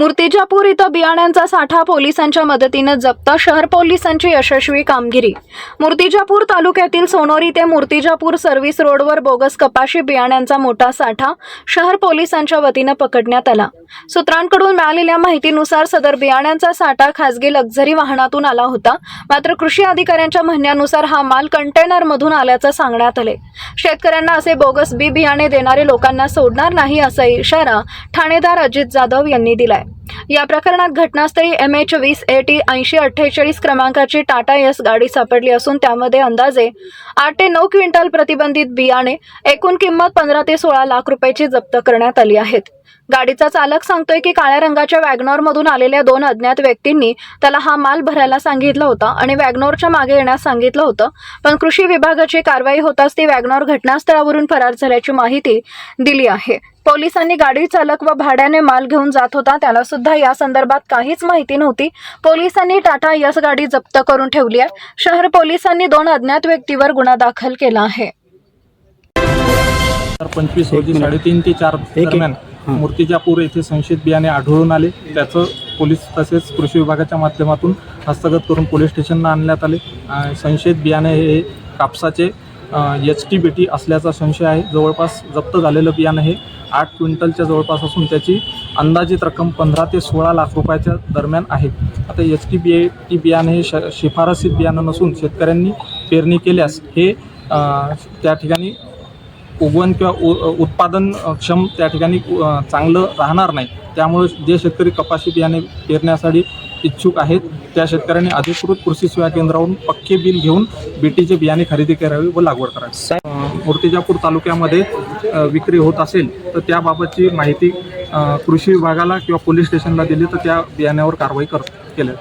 मूर्तिजापूर इथं बियाण्यांचा साठा पोलिसांच्या मदतीनं जप्त शहर पोलिसांची यशस्वी कामगिरी. मूर्तिजापूर तालुक्यातील सोनोरी ते मूर्तिजापूर सर्व्हिस रोडवर बोगस कपाशी बियाण्यांचा मोठा साठा शहर पोलिसांच्या वतीनं पकडण्यात आला. सूत्रांकडून मिळालेल्या माहितीनुसार सदर बियाण्यांचा साठा खासगी लक्झरी वाहनातून आला होता. मात्र कृषी अधिकाऱ्यांच्या म्हणण्यानुसार हा माल कंटेनरमधून आल्याचं सांगण्यात आले. शेतकऱ्यांना असे बोगस बी बियाणे देणारे लोकांना सोडणार नाही असा इशारा ठाणेदार अजित जाधव यांनी दिलाय. या प्रकरणात घटनास्थळी एम एच वीस ए टी ऐंशी अठ्ठेचाळीस क्रमांकाची टाटा यस गाडी सापडली असून त्यामध्ये अंदाजे आठ ते नऊ क्विंटल प्रतिबंधित बियाणे एकूण किंमत पंधरा ते सोळा लाख रुपयाची जप्त करण्यात आली आहेत. गाडीचा चालक सांगतोय की काळ्या रंगाच्या वॅगनॉरमधून आलेल्या दोन अज्ञात व्यक्तींनी त्याला हा माल भरायला सांगितलं होतं आणि वॅगनॉरच्या मागे येण्यास सांगितलं होतं. पण कृषी विभागाची कारवाई होताच ती वॅगनॉर घटनास्थळावरून फरार झाल्याची माहिती दिली आहे. पोलिसांनी गाडी चालक व भाड्याने माल घेऊन जात होता त्याला सुद्धा या संदर्भात काहीच माहिती नव्हती. पोलिसांनी टाटा यस गाडी जप्त करून ठेवली आहे. शहर पोलिसांनी दोन अज्ञात व्यक्तीवर गुन्हा दाखल केला आहे. पंचवीस रोजी साडेतीन ते चार दरम्यान मूर्तिजापूर येथे संशयित बियाणे आढळून आले. त्याचं पोलीस तसेच कृषी विभागाच्या माध्यमातून हस्तगत करून पोलीस स्टेशनला आणण्यात आले. संशयित बियाणे हे कापसाचे एच टी बी टी असल्याचा संशय आहे. जवळपास जप्त झालेलं बियाणं हे आठ क्विंटलच्या जवळपास असून त्याची अंदाजित रक्कम पंधरा ते सोळा लाख रुपयाच्या दरम्यान आहे. आता एच टी बी टी बियाणे हे श शिफारसीत बियाणं नसून शेतकऱ्यांनी पेरणी केल्यास हे त्या ठिकाणी उगवण किंवा उ उत्पादन क्षम त्या ठिकाणी चांगलं राहणार नाही. त्यामुळे जे शेतकरी कपाशी बियाणे पेरण्यासाठी इच्छुक आहेत त्या शेतकऱ्यांनी अधिकृत कृषी सेवा केंद्रावरून पक्के बिल घेऊन बीटीचे बियाणे खरेदी करावी व लागवड करावी. मूर्तिजापूर तालुक्यामध्ये विक्री होत असेल तर त्याबाबतची माहिती कृषी विभागाला किंवा पोलीस स्टेशनला दिली तर त्या बियाण्यावर कारवाई कर केल्या